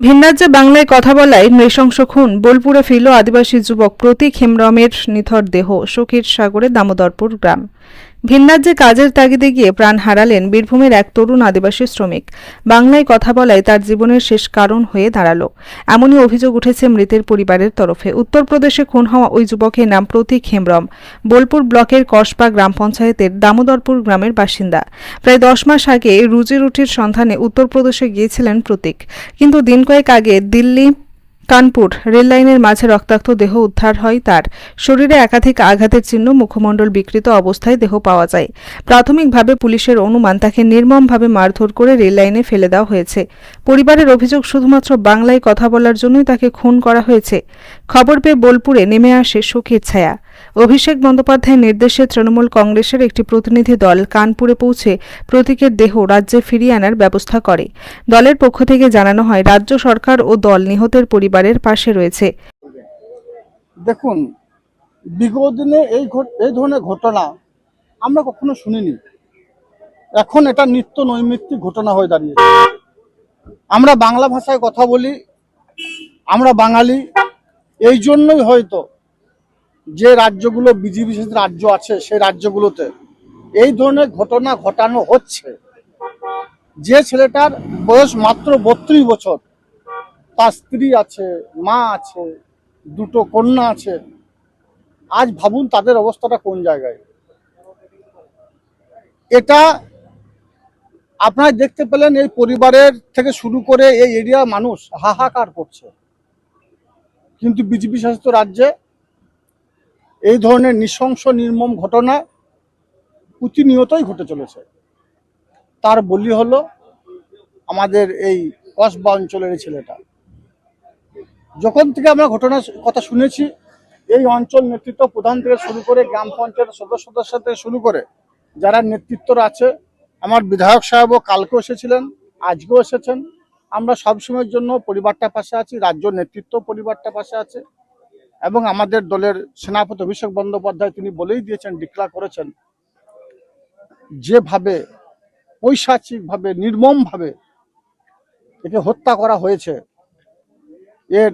ভিন্নাজ্যে বাংলায় কথা বলায় নৃশংস খুন। বোলপুরে ফিরল আদিবাসী যুবক প্রতীক হেমরমের নিথর দেহ শোকের সাগরে দামোদরপুর গ্রাম। ভিন্নাজ্যে কাজের তাগিদে গিয়ে প্রাণ হারালেন বীরভূমের এক তরুণ আদিবাসী শ্রমিক। বাংলায় কথা বলায় তার জীবনের শেষ কারণ হয়ে দাঁড়াল। এমনই অভিযোগ উঠেছে মৃতের পরিবারের তরফে। উত্তরপ্রদেশে খুন হওয়া ওই যুবকের নাম প্রতীক হেমব্রম। বোলপুর ব্লকের কসবা গ্রাম পঞ্চায়েতের দামোদরপুর গ্রামের বাসিন্দা। প্রায় দশ মাস আগে রুজি রুটির সন্ধানে উত্তরপ্রদেশে গিয়েছিলেন প্রতীক। কিন্তু দিন কয়েক আগে দিল্লি কানপুর। রেললাইনের মাঝে রক্তাক্ত দেহ উদ্ধার হয় তার। শরীরে একাধিক আঘাতের চিহ্ন মুখমণ্ডল বিকৃত অবস্থায় দেহ পাওয়া যায়। প্রাথমিকভাবে পুলিশের অনুমান তাকে নির্মমভাবে মারধর করে রেললাইনে ফেলে দেওয়া হয়েছে। পরিবারের অভিযোগ শুধুমাত্র বাংলায় কথা বলার জন্যই তাকে খুন করা হয়েছে। খবর পেয়ে বোলপুরে নেমে আসে শোকের ছায়া। অভিষেক বন্দ্যোপাধ্যায়ের নির্দেশে তৃণমূল কংগ্রেসের একটি প্রতিনিধি দল কানপুরে পৌঁছে প্রতীকের দেহ রাজ্যে ফিরিয়ে আনার ব্যবস্থা করে। দলের পক্ষ থেকে জানানো হয়, রাজ্য সরকার ও দল নিহতের পরিবারের পাশে রয়েছে। দেখুন, বিগত দিনে এই এই ধরনের ঘটনা আমরা কখনো শুনিনি। এখন এটা নিত্য নৈমিত্তিক ঘটনা হয়ে দাঁড়িয়েছে। আমরা বাংলা ভাষায় কথা বলি, আমরা বাঙালি, এই জন্যই হয়তো যে রাজ্যগুলো বিজেপি রাজ্য আছে সেই রাজ্যগুলোতে এই ধরনের ঘটনা ঘটানো হচ্ছে। যে ছেলেটার বয়স মাত্র বত্রিশ বছর, তার স্ত্রী আছে, মা আছে, দুটো কন্যা আছে। আজ ভাবুন তাদের অবস্থাটা কোন জায়গায়। এটা আপনারা দেখতে পেলেন এই পরিবারের থেকে শুরু করে এই এরিয়ার মানুষ হাহাকার করছে। কিন্তু বিজেপি শাসিত রাজ্যে এই ধরনের নৃশংস, নির্মম ঘটনা প্রতিনিয়তই ঘটে চলেছে। তার বলি হলো আমাদের এই কসবা অঞ্চলের এই ছেলেটা। যখন থেকে আমরা ঘটনার কথা শুনেছি, এই অঞ্চল নেতৃত্ব প্রধান থেকে শুরু করে গ্রাম পঞ্চায়েতের সদস্যদের সাথে শুরু করে যারা নেতৃত্বরা আছে, আমার বিধায়ক সাহেবও কালকেও এসেছিলেন, আজকেও এসেছেন। আমরা সবসময়ের জন্য পরিবারটা পাশে আছি, রাজ্য নেতৃত্ব পরিবারটা পাশে আছে। এবং আমাদের দলের সেনাপতি অভিষেক বন্দ্যোপাধ্যায় তিনি বলেই দিয়েছেন ডিক্লার করেছেন যেভাবে পৈশাচিকভাবে নির্মমভাবে একে হত্যা করা হয়েছে এর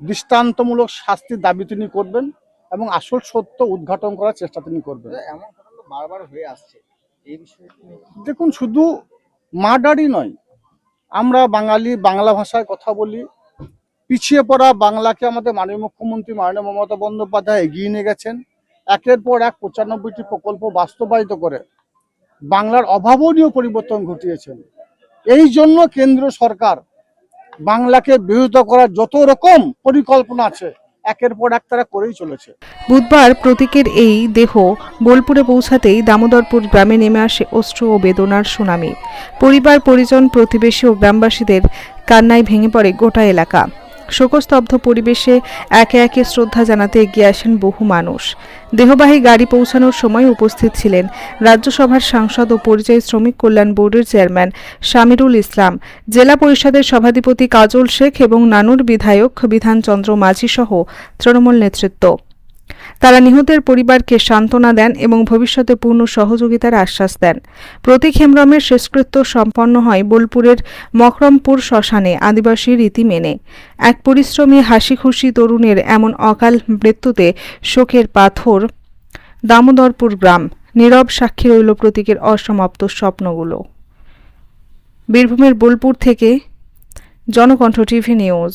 দৃষ্টান্তমূলক শাস্তির দাবি তিনি করবেন এবং আসল সত্য উদ্ঘাটন করার চেষ্টা তিনি করবেন। বারবার হয়ে আসছে। এই বিষয়ে দেখুন শুধু মার্ডারই নয় আমরা বাঙালি বাংলা ভাষায় কথা বলি পিছিয়ে পড়া বাংলাকে আমাদের মাননীয় মুখ্যমন্ত্রী মাননীয় মমতা বন্দ্যোপাধ্যায় এগিয়ে নিয়ে গেছেন। একের পর এক পঁচানব্বইটি প্রকল্প বাস্তবায়িত করে বাংলার অভাবনীয় পরিবর্তন ঘটিয়েছেন। এই জন্য কেন্দ্র সরকার বাংলাকে বিরোধিতা করার যত রকম পরিকল্পনা আছে, একের পর এক তারা করেই চলেছে। বুধবার প্রতীকের এই দেহ বোলপুরে পৌঁছাতেই দামোদরপুর গ্রামে নেমে আসে অশ্র ও বেদনার সুনামি। পরিবার, পরিজন, প্রতিবেশী ও গ্রামবাসীদের কান্নায় ভেঙে পড়ে গোটা এলাকা। শোকস্তব্ধ পরিবেশে একে একে শ্রদ্ধা জানাতে এগিয়ে আসেন বহু মানুষ। দেহবাহী গাড়ি পৌঁছানোর সময় উপস্থিত ছিলেন রাজ্যসভার সাংসদ ও পরিযায়ী শ্রমিক কল্যাণ বোর্ডের চেয়ারম্যান শামিরুল ইসলাম, জেলা পরিষদের সভাধিপতি কাজল শেখ এবং নানুর বিধায়ক বিধানচন্দ্র মাঝি সহ তৃণমূল নেতৃত্ব। তারা নিহতের পরিবারকে সান্ত্বনা দেন এবং ভবিষ্যতে পূর্ণ সহযোগিতার আশ্বাস দেন। প্রতীক হেমব্রমের শেষকৃত্য সম্পন্ন হয় বোলপুরের মকরমপুর শ্মশানে, আদিবাসী রীতি মেনে। এক পরিশ্রমী হাসি খুশি তরুণের এমন অকাল মৃত্যুতে শোকের পাথর দামোদরপুর গ্রাম। নীরব সাক্ষী রইল প্রতীকের অসমাপ্ত স্বপ্নগুলো। বীরভূমের বোলপুর থেকে, জনকণ্ঠ টিভি নিউজ।